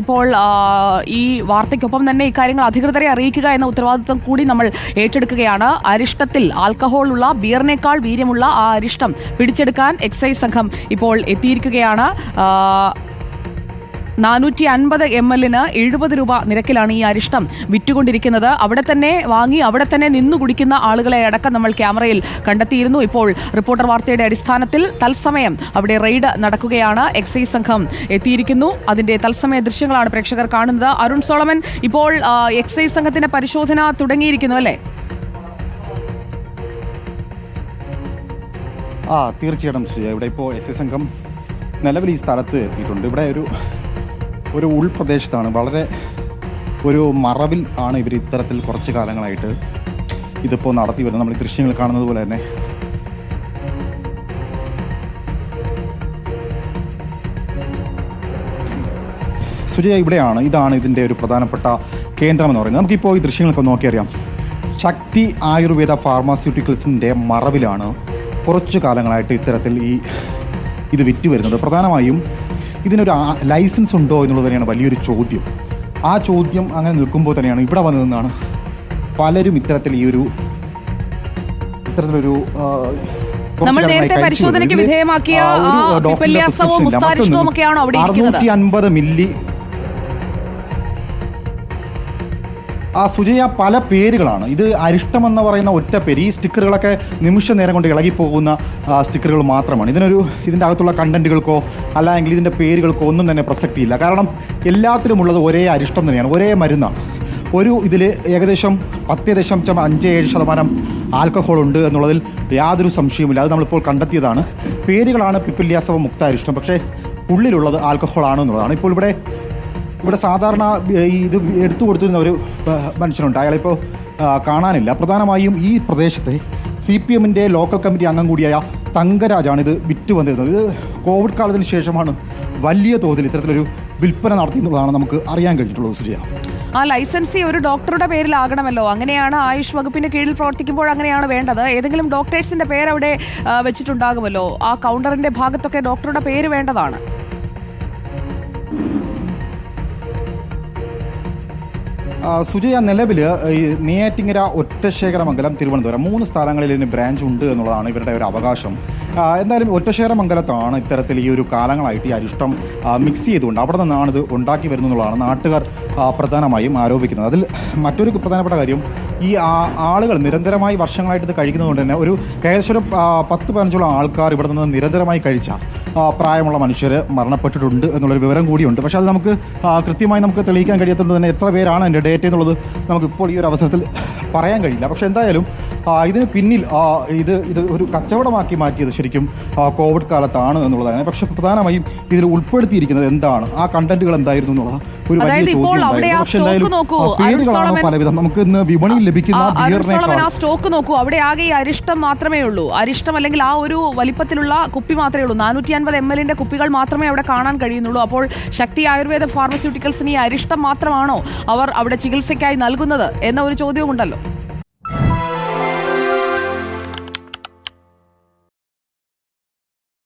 ഇപ്പോൾ ഈ വാർത്തയ്ക്കൊപ്പം തന്നെ ഇക്കാര്യങ്ങൾ അധികൃതരെ അറിയിക്കുക എന്ന ഉത്തരവാദിത്വം കൂടി നമ്മൾ ഏറ്റെടുക്കുകയാണ്. അരിഷ്ടത്തിൽ ആൽക്കഹോൾ ഉള്ള ബിയറിനേക്കാൾ വീര്യമുള്ള ആ അരിഷ്ടം പിടിച്ചെടുക്കാൻ എക്സൈസ് സംഘം ഇപ്പോൾ എത്തിയിരിക്കുകയാണ്. നാനൂറ്റി അൻപത് എം എല്ലിന് എഴുപത് രൂപ നിരക്കിലാണ് ഈ അരിഷ്ടം വിറ്റുകൊണ്ടിരിക്കുന്നത്. അവിടെ തന്നെ വാങ്ങി അവിടെ തന്നെ നിന്നു കുടിക്കുന്ന ആളുകളെ അടക്കം നമ്മൾ ക്യാമറയിൽ കണ്ടെത്തിയിരുന്നു. ഇപ്പോൾ റിപ്പോർട്ടർ വാർത്തയുടെ അടിസ്ഥാനത്തിൽ തത്സമയം അവിടെ റെയ്ഡ് നടക്കുകയാണ്. എക്സൈസ് സംഘം എത്തിയിരിക്കുന്നു. അതിന്റെ തത്സമയ ദൃശ്യങ്ങളാണ് പ്രേക്ഷകർ കാണുന്നത്. അരുൺ സോളമൻ ഇപ്പോൾ എക്സൈസ് സംഘത്തിന്റെ പരിശോധന തുടങ്ങിയിരിക്കുന്നു അല്ലേ? ആ തീർച്ചയായിട്ടും ഇവിടെ ഇപ്പോൾ എസ് സംഘം നിലവിൽ ഈ സ്ഥലത്ത് എത്തിയിട്ടുണ്ട്. ഇവിടെ ഒരു ഒരു ഉൾപ്രദേശത്താണ്. വളരെ ഒരു മറവിൽ ആണ് ഇവർ ഇത്തരത്തിൽ കുറച്ച് കാലങ്ങളായിട്ട് ഇതിപ്പോൾ നടത്തി വരുന്നത്. നമ്മൾ ദൃശ്യങ്ങൾ കാണുന്നത് പോലെ തന്നെ. സുജയ ഇവിടെയാണ്. ഇതാണ് ഇതിന്റെ ഒരു പ്രധാനപ്പെട്ട കേന്ദ്രം എന്ന് പറയുന്നത്. നമുക്കിപ്പോൾ ഈ ദൃശ്യങ്ങളൊക്കെ നോക്കിയറിയാം. ശക്തി ആയുർവേദ ഫാർമാസ്യൂട്ടിക്കൽസിന്റെ മറവിലാണ് കുറച്ചു കാലങ്ങളായിട്ട് ഇത്തരത്തിൽ ഈ ഇത് വിറ്റ് വരുന്നത് പ്രധാനമായും ഇതിനൊരു ലൈസൻസ് ഉണ്ടോ എന്നുള്ളത് തന്നെയാണ് വലിയൊരു ചോദ്യം. ആ ചോദ്യം അങ്ങനെ നിൽക്കുമ്പോൾ തന്നെയാണ് ഇവിടെ വന്നതെന്നാണ് പലരും ഇത്തരത്തിൽ ഈ ഒരു ഇത്തരത്തിലൊരു നമ്മൾ നേരത്തെ പരിശോധനയ്ക്ക്. വിധേയമാക്കിയ ആ, അൻപത് ആ ആ സുജയ പല പേരുകളാണ്. ഇത് അരിഷ്ടം എന്ന് പറയുന്ന ഒറ്റ പേര്. ഈ സ്റ്റിക്കറുകളൊക്കെ നിമിഷ നേരം കൊണ്ട് ഇളകിപ്പോകുന്ന സ്റ്റിക്കറുകൾ മാത്രമാണ്. ഇതിനൊരു ഇതിന്റെ അകത്തുള്ള കണ്ടന്റുകൾക്കോ അല്ലെങ്കിൽ ഇതിന്റെ പേരുകൾക്കോ ഒന്നും തന്നെ പ്രസക്തിയില്ല. കാരണം എല്ലാത്തിലുമുള്ളത് ഒരേ അരിഷ്ടം തന്നെയാണ്. ഒരേ മരുന്നാണ്. ഒരു ഇതിൽ ഏകദേശം പത്ത് ദശാംശം അഞ്ച് ഏഴ് ശതമാനം ആൽക്കഹോൾ ഉണ്ട് എന്നുള്ളതിൽ യാതൊരു സംശയവുമില്ല. അത് നമ്മളിപ്പോൾ കണ്ടെത്തിയതാണ്. പേരുകളാണ് പിപ്പില്യാസവ മുക്ത അരിഷ്ടം പക്ഷേ ഉള്ളിലുള്ളത് ആൽക്കഹോൾ ആണെന്നുള്ളതാണ് ഇപ്പോൾ ഇവിടെ ഇവിടെ സാധാരണ ഇത് എടുത്തു കൊടുത്തിരുന്ന ഒരു മനുഷ്യനുണ്ട്. അയാളിപ്പോൾ കാണാനില്ല. പ്രധാനമായും ഈ പ്രദേശത്തെ സി പി എമ്മിന്റെ ലോക്കൽ കമ്മിറ്റി അംഗം കൂടിയായ തങ്കരാജാണ് ഇത് വിറ്റ് വന്നിരുന്നത്. ഇത് കോവിഡ് കാലത്തിന് ശേഷമാണ് വലിയ തോതിൽ ഇത്തരത്തിലൊരു വിൽപ്പന നടത്തി എന്നുള്ളതാണ് നമുക്ക് അറിയാൻ കഴിഞ്ഞിട്ടുള്ളത് സുജയ. ആ ലൈസൻസി ഒരു ഡോക്ടറുടെ പേരിലാകണമല്ലോ. അങ്ങനെയാണ് ആയുഷ് വകുപ്പിന്റെ കീഴിൽ പ്രവർത്തിക്കുമ്പോൾ അങ്ങനെയാണ് വേണ്ടത്. ഏതെങ്കിലും ഡോക്ടേഴ്സിന്റെ പേര് അവിടെ വെച്ചിട്ടുണ്ടാകുമല്ലോ. ആ കൗണ്ടറിന്റെ ഭാഗത്തൊക്കെ ഡോക്ടറുടെ പേര് വേണ്ടതാണ്. സുജയ നിലവിൽ ഈ നെയ്യാറ്റിങ്ങര ഒറ്റശേഖരമംഗലം തിരുവനന്തപുരം മൂന്ന് സ്ഥലങ്ങളിൽ ഇതിന് ബ്രാഞ്ച് ഉണ്ട് എന്നുള്ളതാണ് ഇവരുടെ ഒരു അവകാശം. എന്തായാലും ഒറ്റശേഖരമംഗലത്താണ് ഇത്തരത്തിൽ ഈ ഒരു കാലങ്ങളായിട്ട് ഈ അരിഷ്ടം മിക്സ് ചെയ്തുകൊണ്ട് അവിടെ നിന്നാണ് ഇത് ഉണ്ടാക്കി വരുന്നത് എന്നുള്ളതാണ് നാട്ടുകാർ പ്രധാനമായും ആരോപിക്കുന്നത്. അതിൽ മറ്റൊരു പ്രധാനപ്പെട്ട കാര്യം ഈ ആളുകൾ നിരന്തരമായി വർഷങ്ങളായിട്ട് ഇത് കഴിക്കുന്നതുകൊണ്ട് തന്നെ ഒരു ഏകദേശം ഒരു പത്ത് പതിനഞ്ചോളം ആൾക്കാർ ഇവിടെ നിന്ന് നിരന്തരമായി കഴിച്ച ആ, പ്രായമുള്ള മനുഷ്യർ മരണപ്പെട്ടിട്ടുണ്ട് എന്നുള്ളൊരു വിവരം കൂടിയുണ്ട്. പക്ഷേ അത് നമുക്ക് കൃത്യമായി നമുക്ക് തെളിയിക്കാൻ കഴിയാത്തതുകൊണ്ട് തന്നെ എത്ര പേരാണ് എന്റെ ഡേറ്റ എന്നുള്ളത് നമുക്കിപ്പോൾ ഈ ഒരു അവസരത്തിൽ പറയാൻ കഴിയില്ല. പക്ഷേ എന്തായാലും ഇതിന് പിന്നിൽ ഇത് ഇത് ഒരു കച്ചവടമാക്കി മാറ്റിയത് ശരിക്കും കോവിഡ് കാലത്താണ് എന്നുള്ളതാണ്. പക്ഷെ പ്രധാനമായും ഇതിൽ ഉൾപ്പെടുത്തിയിരിക്കുന്നത് എന്താണ്? ആ കണ്ടന്റുകൾ എന്തായിരുന്നു എന്നുള്ളത്. ഒരു വലിയ ചോദ്യം പലവിധം? നമുക്ക് ഇന്ന് വിപണിയിൽ ലഭിക്കുന്ന ആ, സ്റ്റോക്ക് നോക്കൂ. അവിടെ ആകെ ഈ അരിഷ്ടം മാത്രമേ ഉള്ളൂ. അരിഷ്ടം അല്ലെങ്കിൽ ആ ഒരു വലിപ്പത്തിലുള്ള കുപ്പി മാത്രമേ ഉള്ളൂ. നാനൂറ്റി അൻപത് എം എല്ലിന്റെ കുപ്പികൾ മാത്രമേ അവിടെ കാണാൻ കഴിയുന്നുള്ളൂ. അപ്പോൾ ശക്തി ആയുർവേദ ഫാർമസ്യൂട്ടിക്കൽസിന് ഈ അരിഷ്ടം മാത്രമാണോ അവർ അവിടെ ചികിത്സയ്ക്കായി നൽകുന്നത് എന്ന ഒരു ചോദ്യവും ഉണ്ടല്ലോ